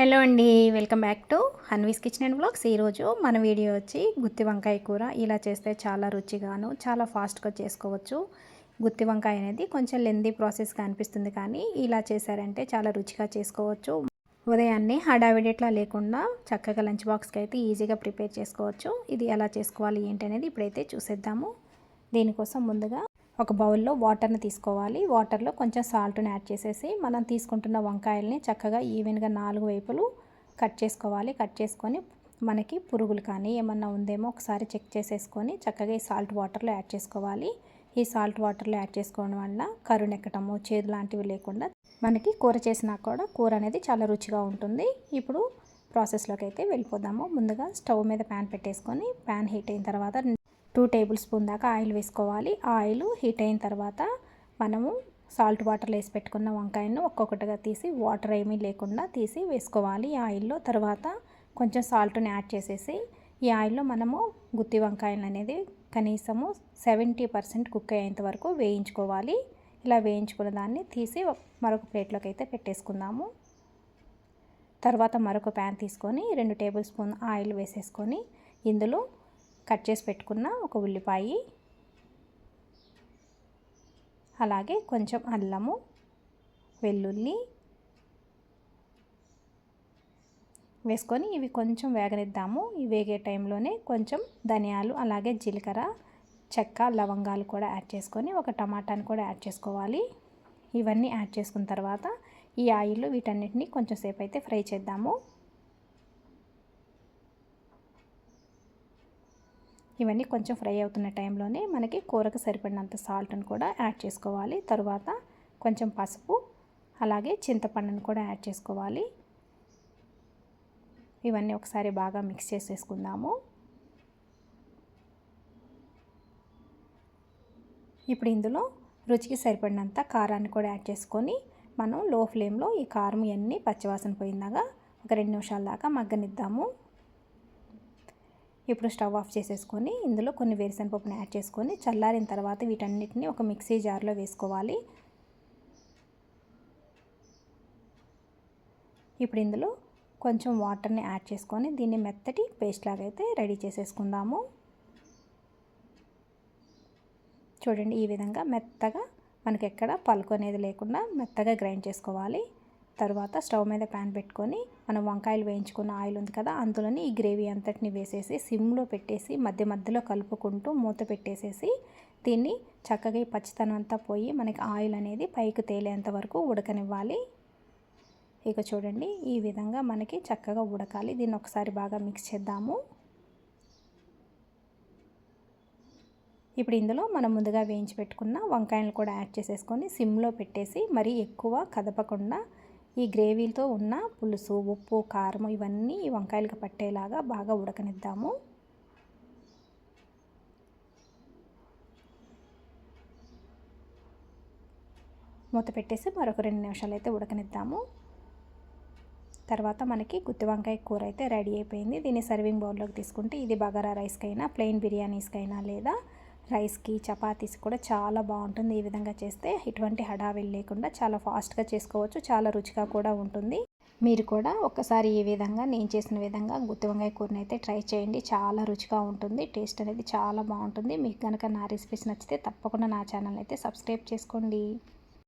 Hello అండి welcome back to Hanvi's kitchen and blogs. ఈరోజు మన వీడియో వచ్చి గుత్తి వంకాయ కూర. ఇలా చేస్తే చాలా రుచిగాను చాలా ఫాస్ట్గా చేసుకోవచ్చు. గుత్తి వంకాయ అనేది కొంచెం లెందీ ప్రాసెస్గా అనిపిస్తుంది కానీ ఇలా చేశారంటే చాలా రుచిగా చేసుకోవచ్చు. ఉదయాన్నే హడావిడిట్లా లేకుండా చక్కగా లంచ్ బాక్స్కి అయితే ఈజీగా ప్రిపేర్ చేసుకోవచ్చు. ఇది ఎలా చేసుకోవాలి ఏంటి అనేది ఇప్పుడైతే చూసేద్దాము. దీనికోసం ముందుగా ఒక బౌల్లో వాటర్ని తీసుకోవాలి. వాటర్లో కొంచెం సాల్ట్ని యాడ్ చేసేసి మనం తీసుకుంటున్న వంకాయల్ని చక్కగా ఈవెన్గా నాలుగు వైపులు కట్ చేసుకోవాలి. కట్ చేసుకొని మనకి పురుగులు కానీ ఏమన్నా ఉందేమో ఒకసారి చెక్ చేసేసుకొని చక్కగా ఈ సాల్ట్ వాటర్లో యాడ్ చేసుకోవాలి. ఈ సాల్ట్ వాటర్లో యాడ్ చేసుకోవడం వల్ల కరుణెక్కటము చేదు లాంటివి లేకుండా మనకి కూర చేసినా కూడా కూర అనేది చాలా రుచిగా ఉంటుంది. ఇప్పుడు ప్రాసెస్లోకి అయితే వెళ్ళిపోదాము. ముందుగా స్టవ్ మీద ప్యాన్ పెట్టేసుకొని ప్యాన్ హీట్ అయిన తర్వాత టూ టేబుల్ స్పూన్ దాకా ఆయిల్ వేసుకోవాలి. ఆయిల్ హీట్ అయిన తర్వాత మనము సాల్ట్ వాటర్లో వేసి పెట్టుకున్న వంకాయను ఒక్కొక్కటిగా తీసి వాటర్ ఏమీ లేకుండా తీసి వేసుకోవాలి ఈ ఆయిల్లో. తర్వాత కొంచెం సాల్ట్ని యాడ్ చేసేసి ఈ ఆయిల్లో మనము గుత్తి వంకాయలు అనేది కనీసము సెవెంటీ పర్సెంట్ కుక్ అయ్యేంత వరకు వేయించుకోవాలి. ఇలా వేయించుకున్న దాన్ని తీసి మరొక ప్లేట్లోకి అయితే పెట్టేసుకుందాము. తర్వాత మరొక ప్యాన్ తీసుకొని రెండు టేబుల్ స్పూన్ ఆయిల్ వేసేసుకొని ఇందులో కట్ చేసి పెట్టుకున్న ఒక ఉల్లిపాయ అలాగే కొంచెం అల్లము వెల్లుల్లి వేసుకొని ఇవి కొంచెం వేగనిద్దాము. ఇవి వేగే టైంలోనే కొంచెం ధనియాలు అలాగే జీలకర్ర చెక్క లవంగాలు కూడా యాడ్ చేసుకొని ఒక టమాటాని కూడా యాడ్ చేసుకోవాలి. ఇవన్నీ యాడ్ చేసుకున్న తర్వాత ఈ ఆయిల్లో వీటన్నిటిని కొంచెం సేపు అయితే ఫ్రై చేద్దాము. ఇవన్నీ కొంచెం ఫ్రై అవుతున్న టైంలోనే మనకి కూరకు సరిపడినంత సాల్ట్ని కూడా యాడ్ చేసుకోవాలి. తర్వాత కొంచెం పసుపు అలాగే చింతపండును కూడా యాడ్ చేసుకోవాలి. ఇవన్నీ ఒకసారి బాగా మిక్స్ చేసేసుకుందాము. ఇప్పుడు ఇందులో రుచికి సరిపడినంత కారాన్ని కూడా యాడ్ చేసుకొని మనం లో ఫ్లేమ్లో ఈ కారం ఇవన్నీ పచ్చివాసన పోయిందాగా ఒక రెండు నిమిషాల దాకా మగ్గనిద్దాము. ఇప్పుడు స్టవ్ ఆఫ్ చేసేసుకొని ఇందులో కొన్ని వేరుశనగపప్పుని యాడ్ చేసుకొని చల్లారిన తర్వాత వీటన్నిటిని ఒక మిక్సీ జార్లో వేసుకోవాలి. ఇప్పుడు ఇందులో కొంచెం వాటర్ని యాడ్ చేసుకొని దీన్ని మెత్తటి పేస్ట్ లాగా అయితే రెడీ చేసేసుకుందాము. చూడండి ఈ విధంగా మెత్తగా మనకి ఎక్కడ పలుకు అనేది లేకుండా మెత్తగా గ్రైండ్ చేసుకోవాలి. తర్వాత స్టవ్ మీద ప్యాన్ పెట్టుకొని మనం వంకాయలు వేయించుకున్న ఆయిల్ ఉంది కదా అందులోని ఈ గ్రేవీ అంతటిని వేసేసి సిమ్లో పెట్టేసి మధ్య మధ్యలో కలుపుకుంటూ మూత పెట్టేసేసి దీన్ని చక్కగా ఈ పచ్చితనం అంతా పోయి మనకి ఆయిల్ అనేది పైకి తేలేంత వరకు ఉడకనివ్వాలి. ఇక చూడండి ఈ విధంగా మనకి చక్కగా ఉడకాలి. దీన్ని ఒకసారి బాగా మిక్స్ చేద్దాము. ఇప్పుడు ఇందులో మనం ముందుగా వేయించి పెట్టుకున్న వంకాయలు కూడా యాడ్ చేసేసుకొని సిమ్లో పెట్టేసి మరీ ఎక్కువ కదపకుండా ఈ గ్రేవీతో ఉన్న పులుసు ఉప్పు కారం ఇవన్నీ వంకాయలకు పట్టేలాగా బాగా ఉడకనిద్దాము. మూత పెట్టేసి మరొక రెండు నిమిషాలు అయితే ఉడకనిద్దాము. తర్వాత మనకి గుత్తి వంకాయ కూర అయితే రెడీ అయిపోయింది. దీన్ని సర్వింగ్ బౌల్లోకి తీసుకుంటే ఇది బగారా రైస్కైనా ప్లెయిన్ బిర్యానీస్కైనా లేదా రైస్కి చపాతీస్ కూడా చాలా బాగుంటుంది. ఈ విధంగా చేస్తే ఎటువంటి హడావిల్ లేకుండా చాలా ఫాస్ట్గా చేసుకోవచ్చు. చాలా రుచిగా కూడా ఉంటుంది. మీరు కూడా ఒకసారి ఈ విధంగా నేను చేసిన విధంగా గుత్తి వంకాయ కూరని అయితే ట్రై చేయండి. చాలా రుచిగా ఉంటుంది. టేస్ట్ అనేది చాలా బాగుంటుంది. మీకు కనుక నా రెసిపీస్ నచ్చితే తప్పకుండా నా ఛానల్ అయితే సబ్స్క్రైబ్ చేసుకోండి.